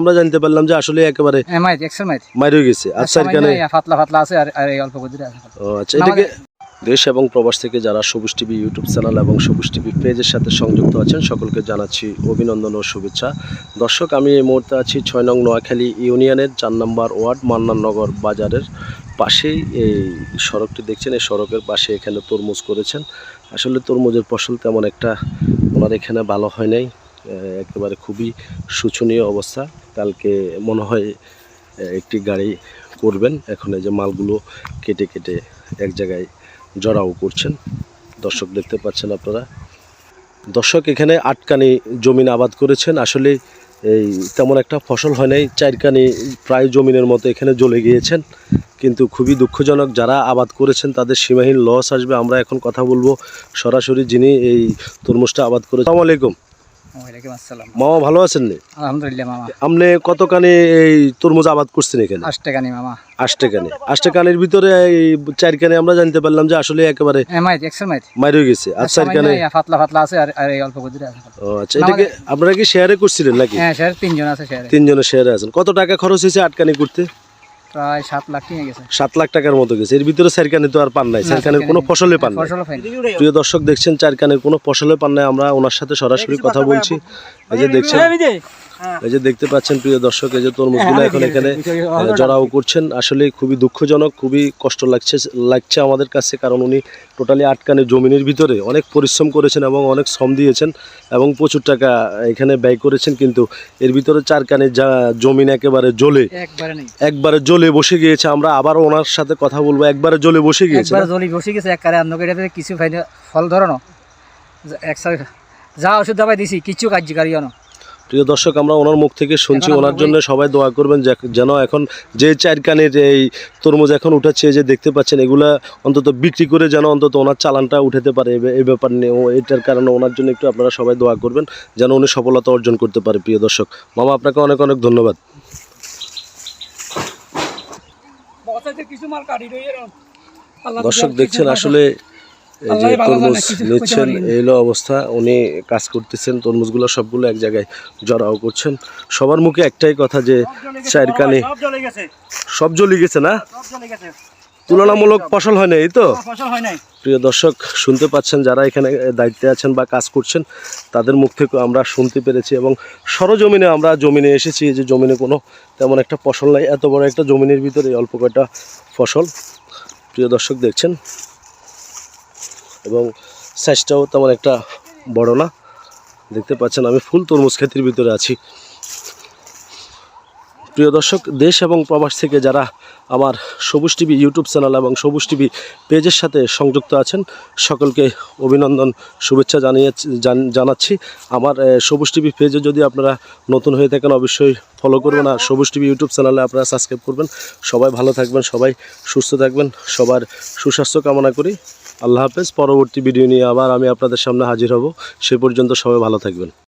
আমরা জানতে পারলাম যে আসলে একেবারে হ্যাঁ মাইট মাইরে। গেছে। আচ্ছা এখানে পাতলা পাতলা আছে আর আর এই অল্প গদিরে আছে। ও আচ্ছা এটাকে দেশ এবং প্রবাস থেকে যারা সবুজ টিভি ইউটিউব চ্যানেল এবং সবুজ টিভি পেজের সাথে সংযুক্ত আছেন সকলকে জানাচ্ছি অভিনন্দন ও শুভেচ্ছা। দর্শক আমি এই মুহূর্তে আছি ছয় নং নোয়াখালী ইউনিয়নের চার নম্বর ওয়ার্ড মান্নাননগর বাজারের পাশেই। এই সড়কটি দেখছেন এই সড়কের পাশে এখানে তরমুজ করেছেন। আসলে তরমুজের ফসল তেমন একটা ওনার এখানে ভালো হয় নাই। একেবারে খুবই শোচনীয় অবস্থা। কালকে মনে হয় একটি গাড়ি করবেন। এখন এই যে মালগুলো কেটে কেটে এক জায়গায় জড়াও করছেন। দর্শক দেখতে পাচ্ছেন আপনারা। দর্শক, এখানে আটকানি জমিন আবাদ করেছেন। আসলে এই তেমন একটা ফসল হয় নাই। চারকানি প্রায় জমিনের মতো এখানে জ্বলে গিয়েছেন। কিন্তু খুবই দুঃখজনক, যারা আবাদ করেছেন তাদের সীমাহীন লস আসবে। আমরা এখন কথা বলব সরাসরি যিনি এই তরমুজটা আবাদ করেছেন। আসসালামু আলাইকুম। ওয়ালাইকুম আসসালাম। মামা ভালো আছেন আলহামদুলিল্লাহ মামা। আপনি কতখানি এই তরমুজ আবাদ করছেন এখানে? আট টাকা মামা। আষ্টেকানি আষ্টেকানির ভিতরে এই চারকানি আমরা জানতে পারলাম যে আসলে একেবারে একশো মাইরে গেছে। আর চারকানি পাতলা পাতলা আছে আর আর এই অল্প গদিরে আছে। ও আচ্ছা এটাকে আপনারা কি শেয়ারে করছিলেন নাকি? হ্যাঁ স্যার তিনজন আছে তিনজনের শেয়ারে আছেন। কত টাকা খরচ হয়েছে আটকানি করতে? প্রায় সাত লাখ কিনে গেছে। সাত লাখ টাকার মতো গেছে। এর ভিতরে তো আর পান নাই। কোনো ফসলে পান নাই। প্রিয় দর্শক দেখছেন চারকানের কোনো ফসলে পান নাই। আমরা ওনার সাথে সরাসরি কথা বলছি। এই যে দেখছেন। এই যে দেখতে পাচ্ছেন প্রিয় দর্শক এই যে তরমুজগুলো এখন এখানে জড়াও করছেন। আসলে খুবই দুঃখজনক খুবই কষ্ট লাগছে লাগছে আমাদের কাছে কারণ উনি টোটালি আটকানে জমিনের ভিতরে অনেক পরিশ্রম করেছেন এবং অনেক শ্রম দিয়েছেন এবং প্রচুর টাকা এখানে ব্যয় করেছেন কিন্তু এর ভিতরে চারকানে যা জমিন একেবারে জ্বলে একবারে জ্বলে বসে গিয়েছে। আমরা আবার ওনার সাথে কথা বলব একবারে জ্বলে বসে গিয়েছে একবার না? বসে গেছে একবারে কিছু ফল ধরনো যা ওষুধ দাবাই দিছি কিছু কার্যকারী না। প্রিয় দর্শক আমরা ওনার মুখ থেকে শুনছি। ওনার জন্য সবাই দোয়া করবেন যেন এখন যে চারকানের এই তরমুজ এখন উঠাচ্ছে যে দেখতে পাচ্ছেন এগুলা অন্তত বিক্রি করে যেন অন্তত ওনার চালানটা উঠাতে পারে। এই ব্যাপার নিয়ে ও এটার কারণে ওনার জন্য একটু আপনারা সবাই দোয়া করবেন যেন উনি সফলতা অর্জন করতে পারে প্রিয় দর্শক। মামা আপনাকে অনেক অনেক ধন্যবাদ। দর্শক দেখছেন আসলে এই যে তরমুজ নিচ্ছেন এই হলো অবস্থা উনি কাজ করতেছেন তরমুজগুলো সবগুলো এক জায়গায় জড়াও করছেন। সবার মুখে একটাই কথা যে জ্বলে গেছে সব জ্বলি গেছে। না? তুলনামূলক ফসল হয় না এই তো? প্রিয় দর্শক শুনতে পাচ্ছেন যারা এখানে দায়িত্বে আছেন বা কাজ করছেন তাদের মুখ থেকে আমরা শুনতে পেরেছি এবং সরজমিনে আমরা জমিনে এসেছি। যে জমিনে কোনো তেমন একটা ফসল নাই এত বড় একটা জমিনের ভিতরে অল্প কয়টা ফসল। প্রিয় দর্শক দেখছেন? এবং সাইজটাও তেমন একটা বড় না। দেখতে পাচ্ছেন আমি ফুল তরমুজ ক্ষেতের ভিতরে আছি। প্রিয় দর্শক, দেশ এবং প্রবাস থেকে যারা আমার সবুজ টিভি ইউটিউব চ্যানেল এবং সবুজ টিভি পেজের সাথে সংযুক্ত আছেন, সকলকে অভিনন্দন, শুভেচ্ছা জানিয়ে জান- জানাচ্ছি। আমার সবুজ টিভি পেজে যদি আপনারা নতুন হয়ে থাকেন, অবশ্যই ফলো করবেন আর সবুজ টিভি ইউটিউব চ্যানেলে আপনারা সাবস্ক্রাইব করবেন। সবাই ভালো থাকবেন, সবাই সুস্থ থাকবেন, সবার সুস্বাস্থ্য কামনা করি। আল্লাহ হাফেজ। পরবর্তী ভিডিও নিয়ে আবার আমি আপনাদের সামনে হাজির হব। সে পর্যন্ত সবাই ভালো থাকবেন।